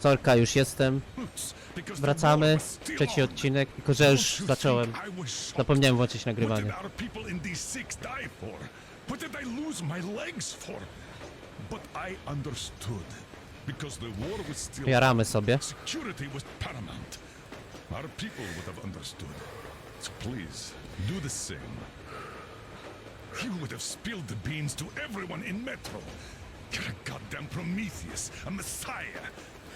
Sorka, już jestem. Wracamy. Trzeci odcinek. Tylko, że już zacząłem. Zapomniałem włączyć nagrywanie. Jaramy sobie. security would have spilled the beans to everyone in Metro. You're a goddamn Prometheus, a messiah.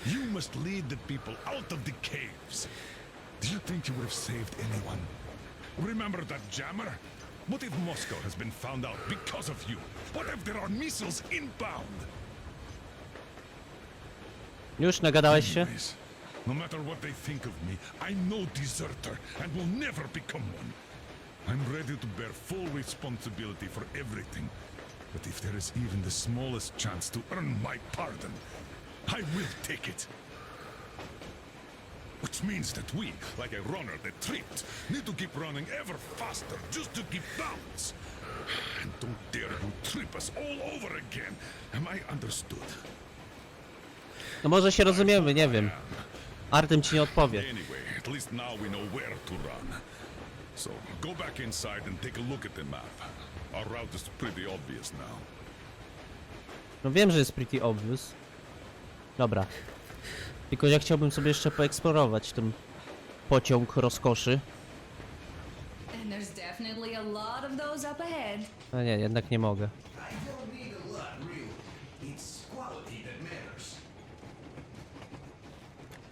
You must lead the people out of the caves. Do you think you would have saved anyone? Remember that jammer? What if Moscow has been found out because of you? What if there are missiles inbound? Już nagadałeś się? Anyways, no matter what they think of me, I'm no deserter and will never become one. I'm ready to bear full responsibility for everything. But if there is even the smallest chance to earn my pardon, I will take it. Which means that we, like a runner that tripped, need to keep running ever faster just to keep balance. And don't dare you trip us all over again. Am I understood? No może się rozumiemy, nie wiem. Artem ci nie odpowie. Anyway, at least now we know where to run. So, go back inside and take a look at the map. Our route is pretty obvious now. No wiem, że jest pretty obvious. Dobra. Tylko ja chciałbym sobie jeszcze poeksplorować ten pociąg rozkoszy. And there's definitely a lot of those up ahead. No nie, jednak nie mogę. I don't need a lot, really. It's quality that matters.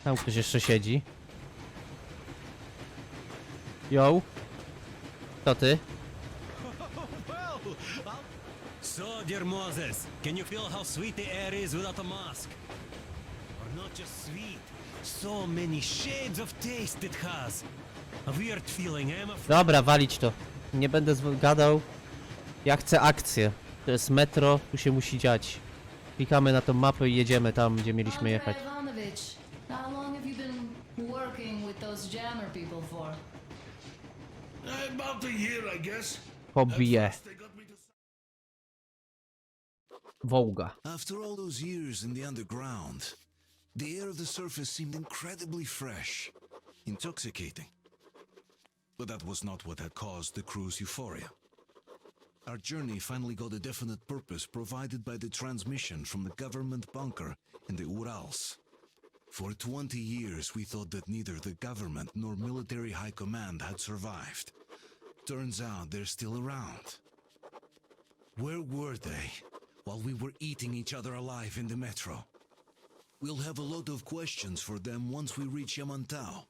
Tam ktoś jeszcze siedzi. Yo. To ty? So, dear Moses, can you feel how sweet the air is without a mask? Not just sweet, so many shades of taste it has. A weird feeling, I'm afraid. Dobra, walić to. Nie będę zw- gadał. Ja chcę akcję. To jest metro, tu się musi dziać. Klikamy na tą mapę i jedziemy tam, gdzie mieliśmy Andrei jechać. Ivanovich, how long have you been working with those jammer people for? About a year, I guess. Pobije. They got me to Wołga. After all those years in the underground, the air of the surface seemed incredibly fresh, intoxicating. But that was not what had caused the crew's euphoria. Our journey finally got a definite purpose provided by the transmission from the government bunker in the Urals. For 20 years, we thought that neither the government nor military high command had survived. Turns out they're still around. Where were they while we were eating each other alive in the metro? We'll have a lot of questions for them once we reach Yamantau.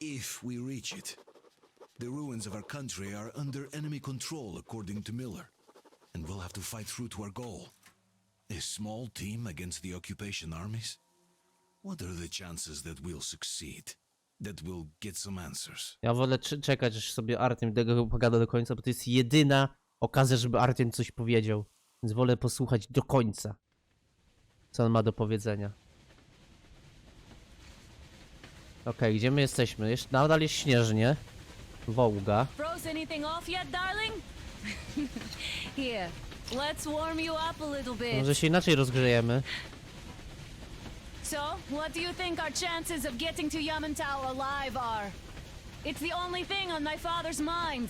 If we reach it. The ruins of our country are under enemy control, according to Miller. And we'll have to fight through to our goal. A small team against the occupation armies? What are the chances that we'll succeed? That we'll get some answers? Ja wolę cze- czekać, aż sobie Artem tego pogada do końca, bo to jest jedyna okazja, żeby Artem coś powiedział. Więc wolę posłuchać do końca, co on ma do powiedzenia. Okej, gdzie my jesteśmy? Jeszcze nadal jest śnieżnie. Wołga. Froze anything off yet, darling? Here, let's warm you up a little bit. Może się inaczej rozgrzejemy. So, what do you think our chances of getting to Yamantau alive are? It's the only thing on my father's mind.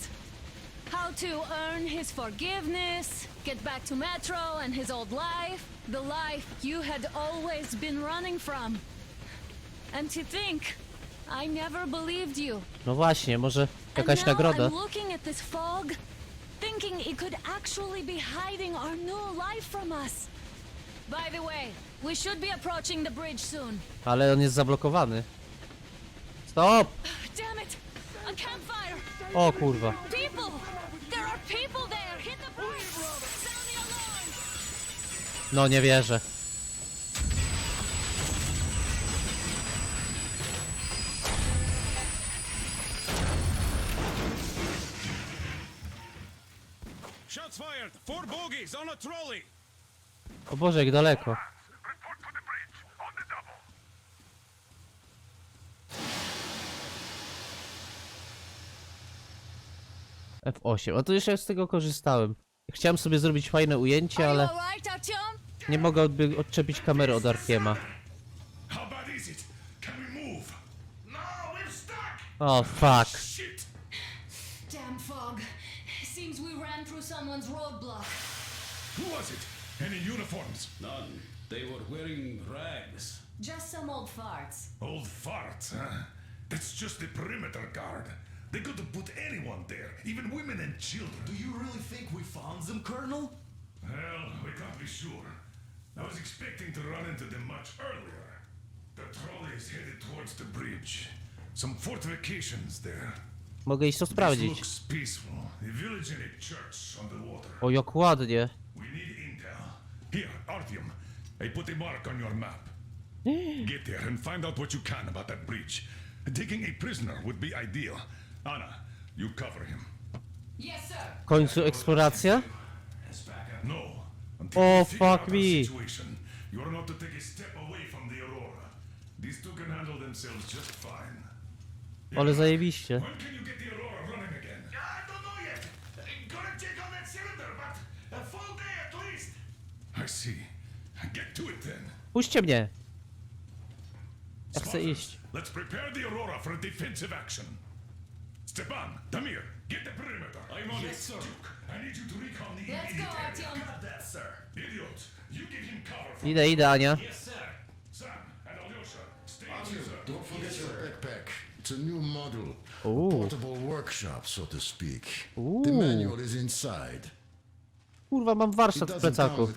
How to earn his forgiveness, get back to Metro and his old life, the life you had always been running from. And to think, I never believed you. No właśnie, może jakaś nagroda. I'm looking at this fog, thinking it could actually be hiding our new life from us. By the way, we should be approaching the bridge soon. Ale on jest zablokowany. Stop! Damn it! A campfire! O kurwa. People! There are people there! Hit the bridge! Sound the alarm! No nie wierzę. Four bogies on a trolley! O Boże, jak daleko. Report to the bridge, on the double! F8. O to jeszcze z tego korzystałem. Chciałem sobie zrobić fajne ujęcie, Are you ale alright, Artyom? nie mogę odczepić kamery od Arkiema. How about these is it? Can we move? No, we're stuck! O, fuck. Any uniforms? None. They were wearing rags. Just some old farts. Old farts, huh? That's just the perimeter guard. They could have put anyone there, even women and children. Do you really think we found them, Colonel? Well, we can't be sure. I was expecting to run into them much earlier. The trolley is headed towards the bridge. Some fortifications there. Mogę iść to This looks peaceful. A village and a church on the water. O, jak ładnie. We need intel. Here, Artyom. I put a mark on your map. Get there and find out what you can about that bridge. Taking a prisoner would be ideal. Anna, you cover him. Yes, sir. W końcu eksploracja? No. Oh, fuck me. situation, you are not to take a step away from the Aurora. These two can handle themselves just fine. Ale zajebiście. When can you get I see. Get to it then. Puśćcie mnie. Ja chcę iść. Let's prepare the Aurora for a defensive action. Stepan, Damir, get the perimeter. I'm on it, sir. Duke, I need you to recon the Let's go. Artyom. That, sir. Idiot, you give him cover from Idę, idę, Ania. Yes, sir. Sam and Alyosha. Stay with sir. Don't forget your backpack. It's a new model. Ooh. Portable workshop, so to speak. Ooh. The manual is inside. Kurwa, mam warsztat w plecaku.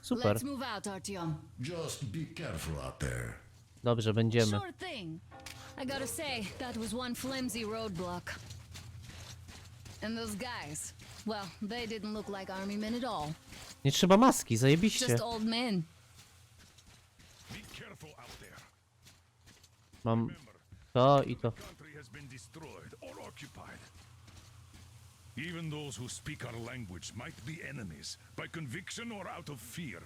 Super. Let's move out, Artyom. Just be careful out there. Dobrze, będziemy. Sure thing. I gotta say, that was one flimsy roadblock. And those guys, well, they didn't look like army men at all. Nie trzeba maski, zajebiście. Just old men. Be careful out there. Mam to i to. country has been destroyed or occupied. Even those who speak our language might be enemies by conviction or out of fear.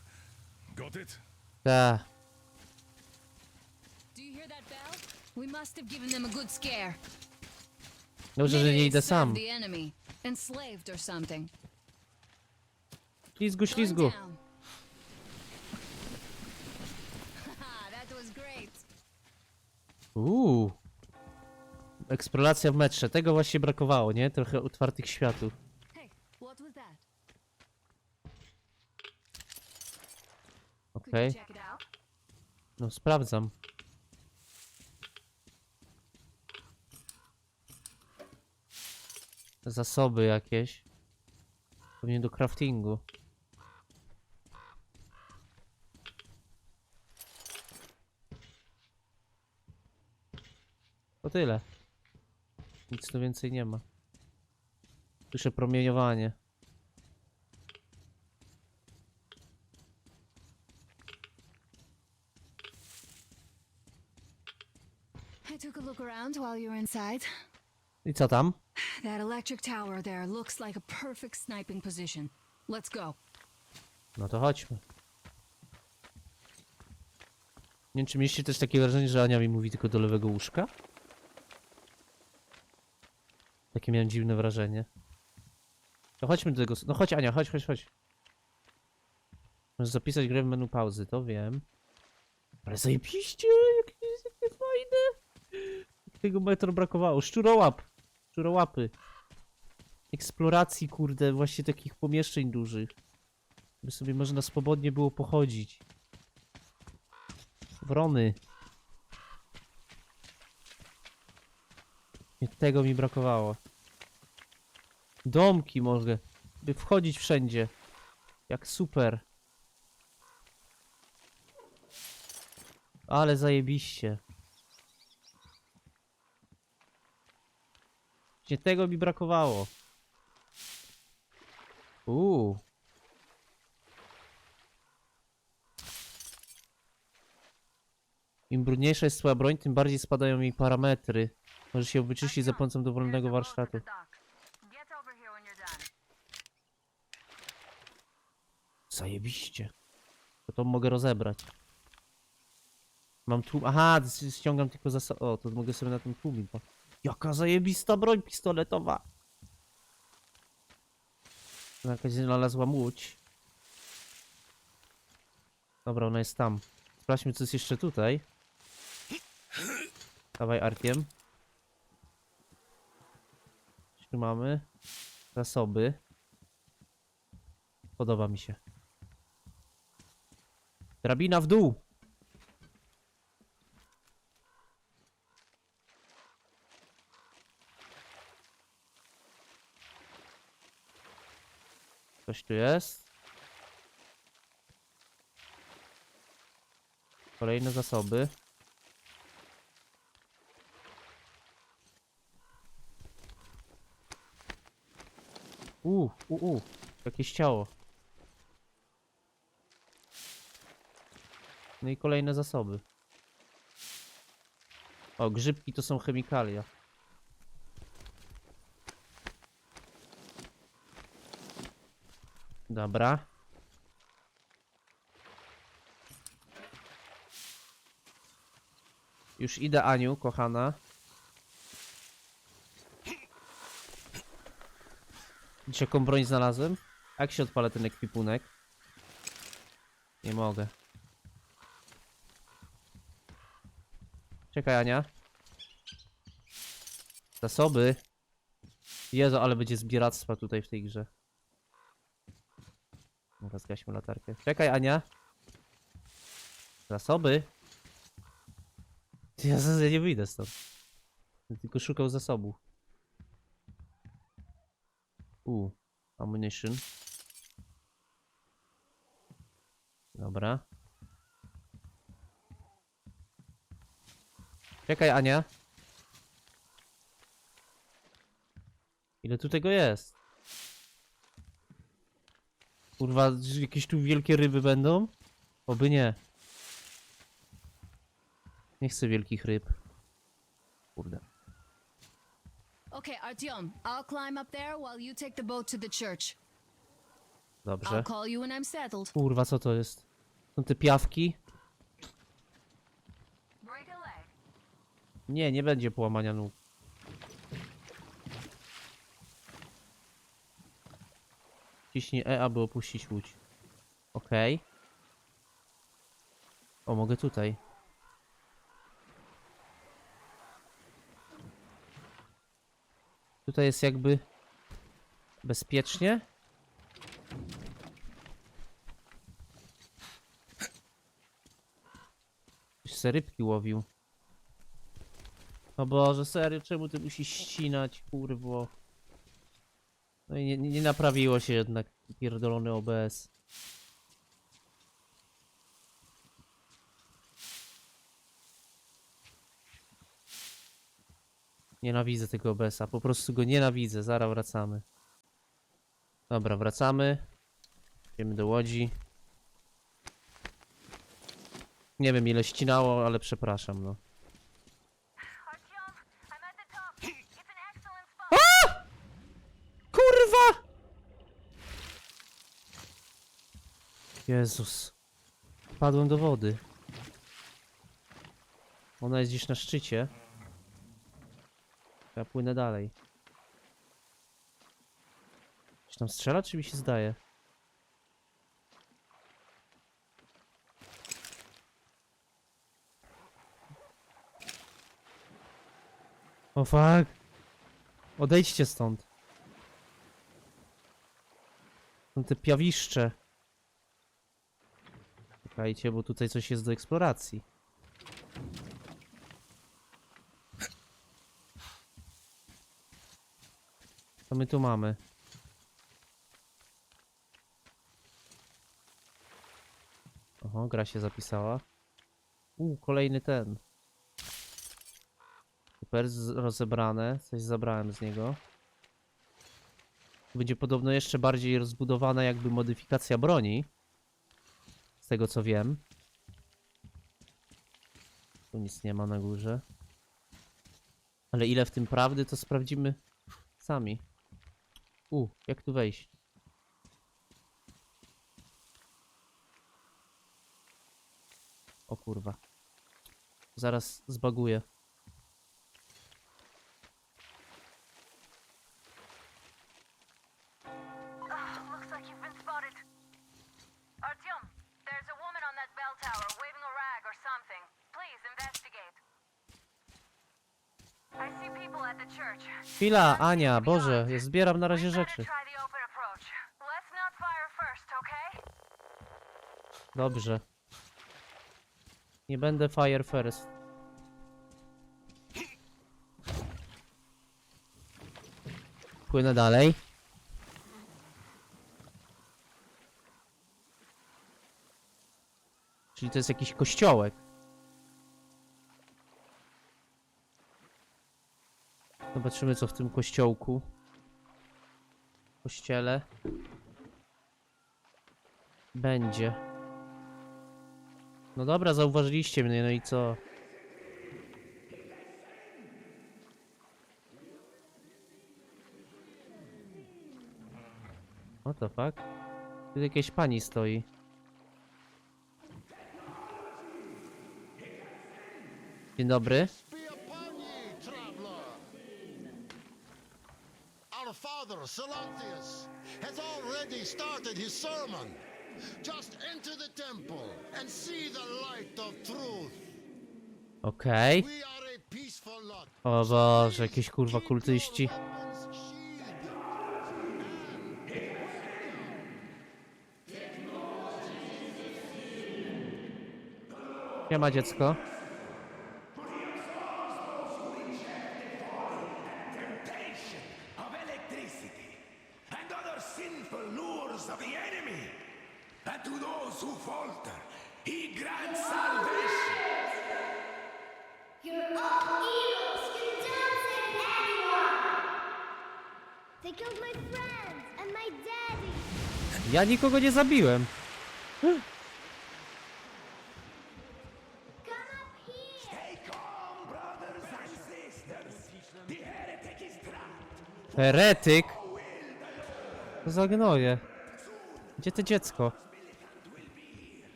Got it? Ta. Do you hear that bell? We must have given them a good scare. Dobrze, że Maybe nie they idę sam. served the enemy, enslaved or something. Ślizgu, ślizgu. Uuu. Eksploracja w metrze. Tego właśnie brakowało, nie? Trochę otwartych światów. Okej. out? No sprawdzam. Zasoby jakieś. Pewnie do craftingu. To tyle. Nic tu więcej nie ma. Słyszę promieniowanie. I took a look around while you were inside. I co tam? That electric tower there looks like a perfect sniping position. Let's go. No to chodźmy. Nie wiem, czy mieliście też takie wrażenie, że Ania mi mówi tylko do lewego łóżka? Takie miałem dziwne wrażenie. No chodźmy do tego... No chodź Ania, chodź, chodź, chodź. Możesz zapisać grę w menu pauzy, to wiem. Ale zajebiście, jakie, jakie fajne. Tego metro brakowało. Szczurołap. Szczurołapy. Eksploracji, kurde, właśnie takich pomieszczeń dużych. By sobie można swobodnie było pochodzić. Wrony. Nie tego mi brakowało. Domki mogę. By wchodzić wszędzie. Jak super. Ale zajebiście. Nie tego mi brakowało. Uuu. Im brudniejsza jest twoja broń, tym bardziej spadają jej parametry. Możesz się wyczyścić za pomocą dowolnego warsztatu. Zajebiście. To to mogę rozebrać. Mam tu... Aha, ściągam tylko za... O, to mogę sobie na tym tłumik. bo- Jaka zajebista broń pistoletowa. Jakaś znalazła łódź. Dobra, ona jest tam. Sprawdźmy, co jest jeszcze tutaj. Dawaj arkiem. Trzymamy. Zasoby. Podoba mi się. Drabina w dół! Coś tu jest. Kolejne zasoby. U, u, u, jakieś ciało. No i kolejne zasoby. O, grzybki to są chemikalia. Dobra. Już idę, Aniu, kochana. Widzisz jaką broń znalazłem? Jak się odpala ten ekwipunek? Nie mogę. Czekaj, Ania. Zasoby. Jezu, ale będzie zbieractwa tutaj w tej grze. Dobra, zgaśmy latarkę. Czekaj, Ania. Zasoby. Ja, ja nie wyjdę stąd. Tylko szukał zasobu. U, ammunition. Dobra. Czekaj, Ania. Ile tu tego jest? Kurwa, jakieś tu wielkie ryby będą? Oby nie. Nie chcę wielkich ryb. Kurde. Okay, Artyom, I'll climb up there while you take the boat to the church. I'll Dobrze. call you when I'm settled. Kurwa, co to jest? Są te piawki? Nie, nie będzie połamania nóg. Ciśnij E, aby opuścić łódź. Okej. O, mogę tutaj. Tutaj jest jakby bezpiecznie. Ktoś se rybki łowił. O Boże, serio, czemu ty musisz ścinać, kurwo? No i nie nie naprawiło się jednak pierdolony OBS. Nienawidzę tego OBS-a, po prostu go nienawidzę, zaraz wracamy. Dobra, wracamy. Idziemy do łodzi. Nie wiem ile ścinało, ale przepraszam, no. A! Kurwa! Jezus. Padłem do wody. Ona jest gdzieś na szczycie. Ja płynę dalej. Czy tam strzela, czy mi się zdaje? O fuck. Odejdźcie stąd. Są te piawiszcze. Czekajcie, bo tutaj coś jest do eksploracji. Co my tu mamy? Oho, gra się zapisała. U, kolejny ten. Super, rozebrane. Coś zabrałem z niego. Będzie podobno jeszcze bardziej rozbudowana jakby modyfikacja broni. Z tego co wiem. Tu nic nie ma na górze. Ale ile w tym prawdy, to sprawdzimy sami. U, jak tu wejść? O kurwa. Zaraz zbaguję. Chwila, Ania, Boże, zbieram na razie rzeczy. Dobrze. Nie będę fire first. Płynę dalej. Czyli to jest jakiś kościołek. Zobaczymy co w tym kościołku. Kościele. Będzie. No dobra, zauważyliście mnie, no i co? What the fuck? Tu jakieś pani stoi. Dzień dobry. Salantius, has already started his sermon. Just enter the temple and see the light of truth. Okej. Lot. O Boże, jakieś kurwa kultyści. sheathed. Siema dziecko. of electricity and other sinful lures of the enemy. And to those who falter, he grants salvation. You're all evils! You don't save anyone! They killed my friends and my daddy! Ja nikogo nie zabiłem. Heretyk? Co za gnoje? Gdzie to dziecko?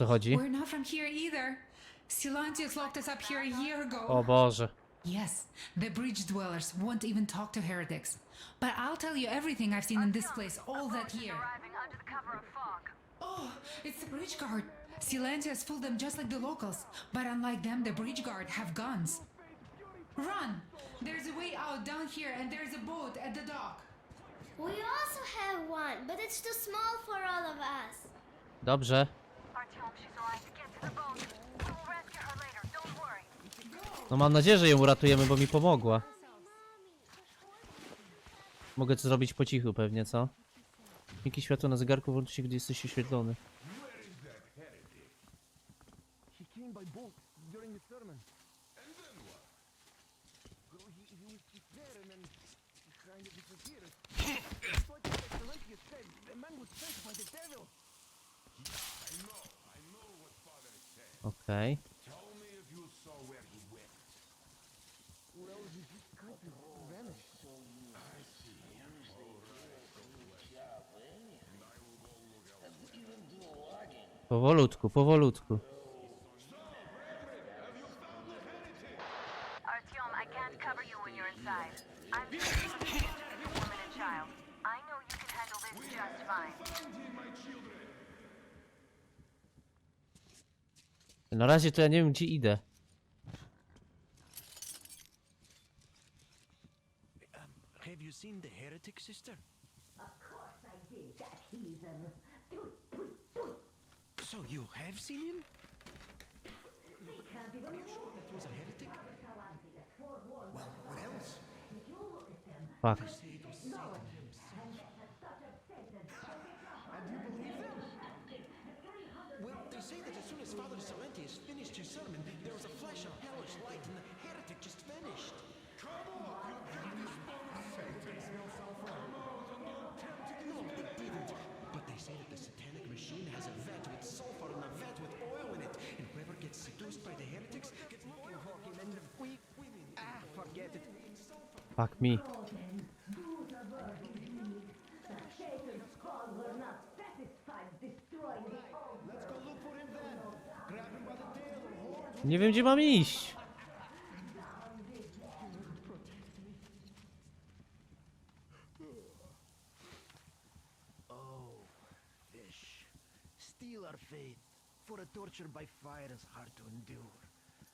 Co chodzi? We're not from here either. Silantius locked us up here a year ago. O Boże. Yes, the bridge dwellers won't even talk to heretics. But I'll tell you everything I've seen in this place all that year. Oh, it's the bridge guard. Silantius fooled them just like the locals. But unlike them, the bridge guard have guns. Run! There's a way out down here and there's a boat at the dock. We also have one, but it's too small for all of us. Dobrze. No mam nadzieję, że ją uratujemy, bo mi pomogła. Mogę to zrobić po cichu pewnie, co? Jakie światło na zegarku włączy się, gdy jesteś oświetlony. Okej. Powolutku, powolutku. Na razie to ja nie wiem, gdzie idę. Fuck me. Nie wiem, gdzie mam iść.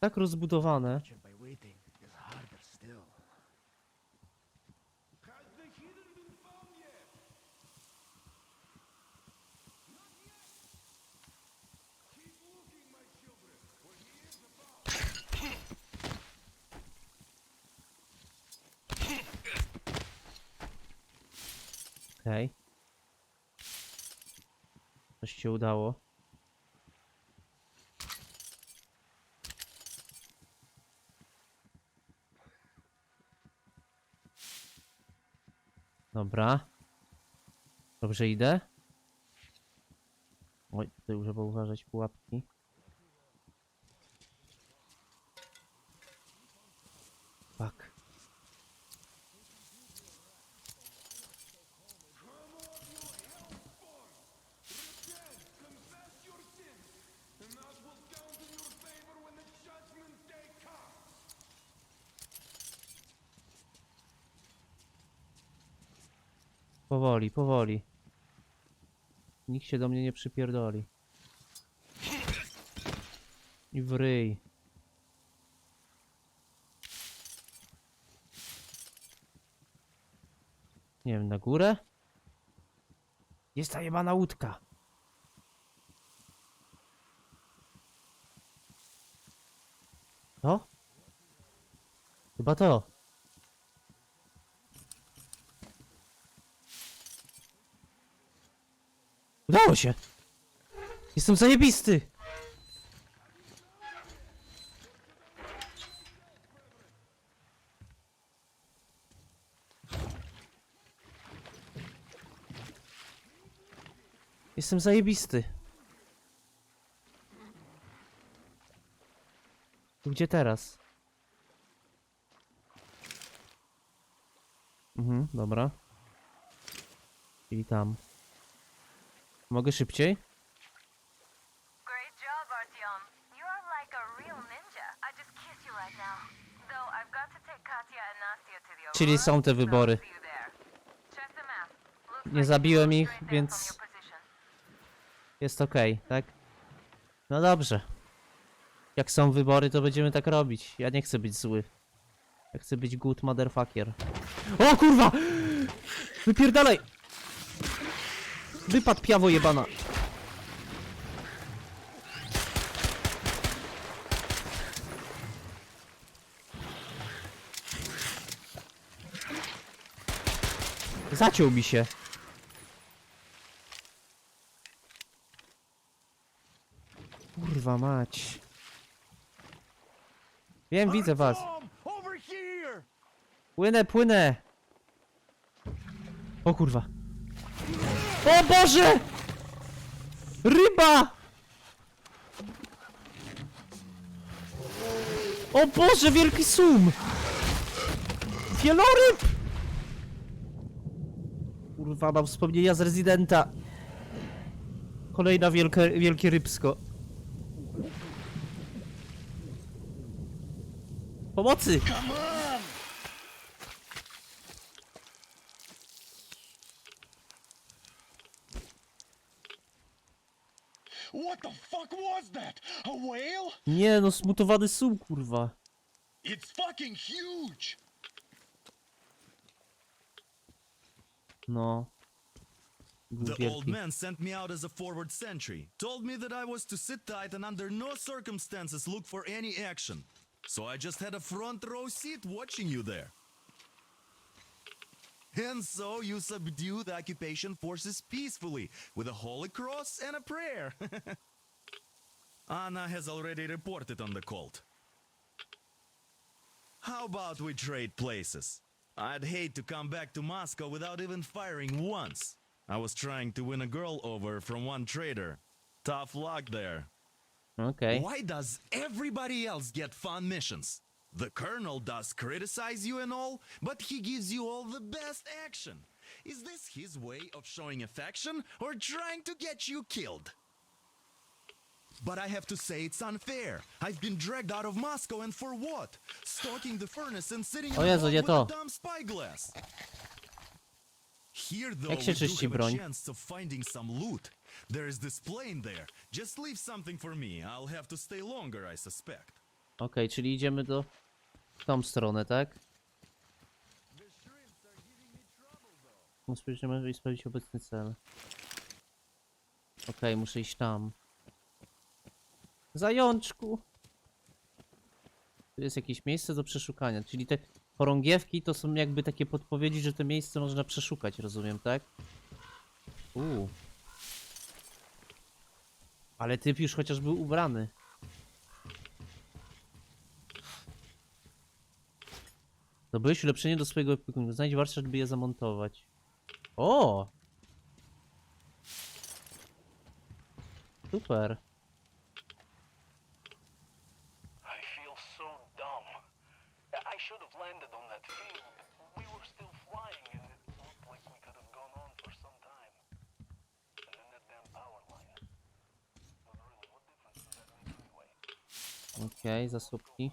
Tak rozbudowane. Okej. Coś się udało. Dobra. Dobrze idę. Oj, tutaj trzeba uważać pułapki. Fuck. Confess your sins, and that will count in your favor when the judgment day comes. Powoli, powoli. Nikt się do mnie nie przypierdoli. I w ryj. Nie wiem, na górę? Jest ta jebana łódka. To? Chyba to. Udało się! Jestem zajebisty! Jestem zajebisty. Gdzie teraz? Mhm, dobra. I tam. Mogę szybciej? Czyli są te wybory. Nie zabiłem ich, więc jest okej, tak? No dobrze. Jak są wybory, to będziemy tak robić. Ja nie chcę być zły. Ja chcę być good motherfucker. O kurwa! Wypierdalaj! Wypad piawo jebana. Zaciął mi się. Kurwa mać. Wiem, widzę was. Płynę, płynę! O kurwa. O Boże! Ryba! O Boże, wielki sum! Wieloryb! Kurwa, mam wspomnienia z Residenta. Kolejna wielkie, wielkie rybsko. Pomocy! What the fuck was that? A whale? Nie no, smutowany sum, kurwa. It's fucking huge! No. The old man sent me out as a forward sentry. Told me that I was to sit tight and under no circumstances look for any action. So I just had a front row seat watching you there. And so you subdue the occupation forces peacefully with a holy cross and a prayer. Anna has already reported on the cult. How about we trade places? I'd hate to come back to Moscow without even firing once. I was trying to win a girl over from one trader. Tough luck there. Okay. Why does everybody else get fun missions? The colonel does criticize you and all, but he gives you all the best action. Is this his way of showing affection or trying to get you killed? But I have to say it's unfair. I've been dragged out of Moscow and for what? Stalking the furnace and sitting in Jezu, with to. a dumb spyglass. Here though Jak się we do czyści have a broń? chance of finding some loot. There is this plane there. Just leave something for me. I'll have to stay longer, I suspect. Okej, czyli idziemy do... w tą stronę, tak? No spojrzymy i sprawdzić obecny cel. Okej, muszę iść tam. Zajączku! Tu jest jakieś miejsce do przeszukania, czyli te chorągiewki to są jakby takie podpowiedzi, że to miejsce można przeszukać, rozumiem, tak? Uuu. Ale typ już chociaż był ubrany. Zdobyłeś ulepszenie do swojego ekwipunku. Znajdź warsztat, by je zamontować. O! Super. I feel so dumb. I should have landed on that field. We were still flying and it looked like we could have gone on for some time. And then that damn power line. But really, what difference does that make anyway? Okej, zasłupki.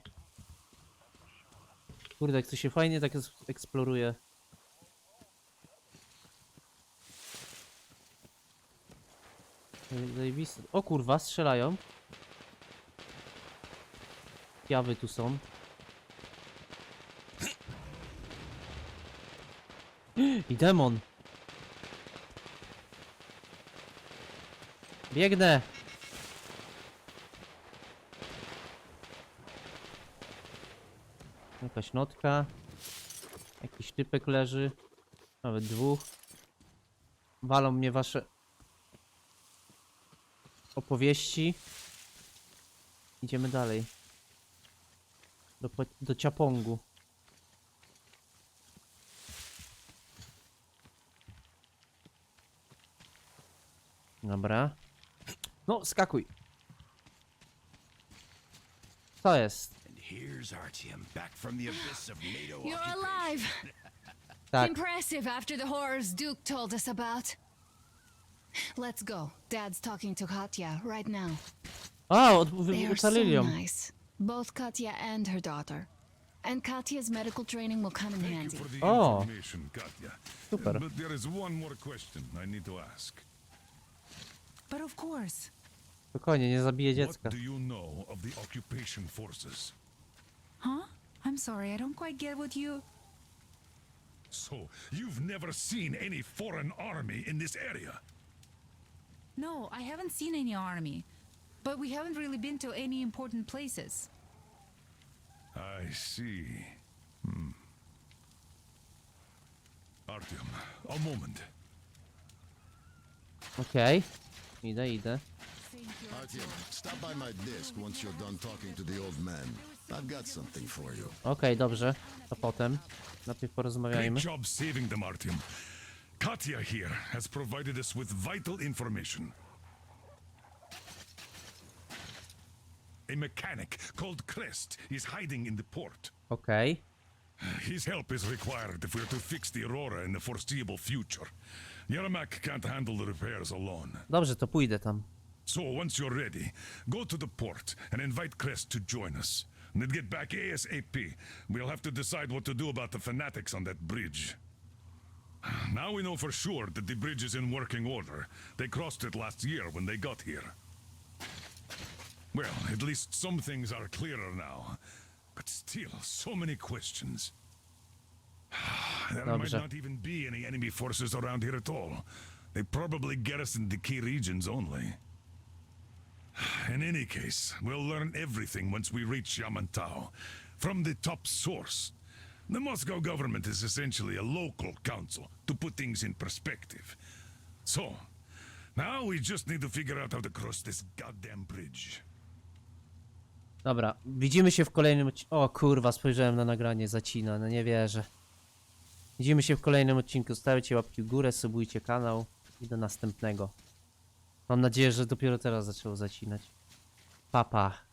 Kurde, jak to się fajnie tak eksploruje. Zaje- Zajebiste. O kurwa, strzelają. Jawy tu są. I demon. Biegnę. Jakaś notka. Jakiś typek leży. Nawet dwóch. Walą mnie wasze opowieści. Idziemy dalej. Do, do Ciapongu. Dobra. No, skakuj. Co jest? And here's Artyom, back from the abyss of NATO You're occupation. alive! Tak. Impressive after the horrors Duke told us about. Let's go. Dad's talking to Katya right now. A, od, wy, They are so ocalili ją. nice. Both Katya and her daughter. And Katya's medical training will come in Thank you handy. for the Oh. information, Katya. Super. But there is one more question I need to ask. But of course. Spokojnie, nie zabije What do you know of the occupation forces? Huh? I'm sorry, I don't quite get what you. So, you've never seen any foreign army in this area? No, I haven't seen any army. But we haven't really been to any important places. I see. Hmm. Artyom, a moment. Okej. Idę, idę. Artyom, stop by my desk once you're done talking to the old man. I've got something for you. Okej, dobrze. To potem. Najpierw porozmawiajmy. Great job saving them, Artyom. Katya here has provided us with vital information. A mechanic called Crest is hiding in the port. Okej. His help is required if we're to fix the Aurora in the foreseeable future. Yermak can't handle the repairs alone. Dobrze, to pójdę tam. So once you're ready, go to the port and invite Crest to join us. Then get back ASAP. We'll have to decide what to do about the fanatics on that bridge. Now we know for sure that the bridge is in working order. They crossed it last year when they got here. Well, at least some things are clearer now. But still, so many questions. there might Dobrze. not even be any enemy forces around here at all. They probably garrisoned the key regions only. In any case, we'll learn everything once we reach Yamantau. From the top source. The Moscow government is essentially a local council, to put things in perspective. So, now we just need to figure out how to cross this goddamn bridge. Dobra, widzimy się w kolejnym odcinku. O kurwa, spojrzałem na nagranie, zacina, no nie wierzę. Widzimy się w kolejnym odcinku. Stawcie łapki w górę, subujcie kanał i do następnego. Mam nadzieję, że dopiero teraz zaczęło zacinać. Papa. Pa.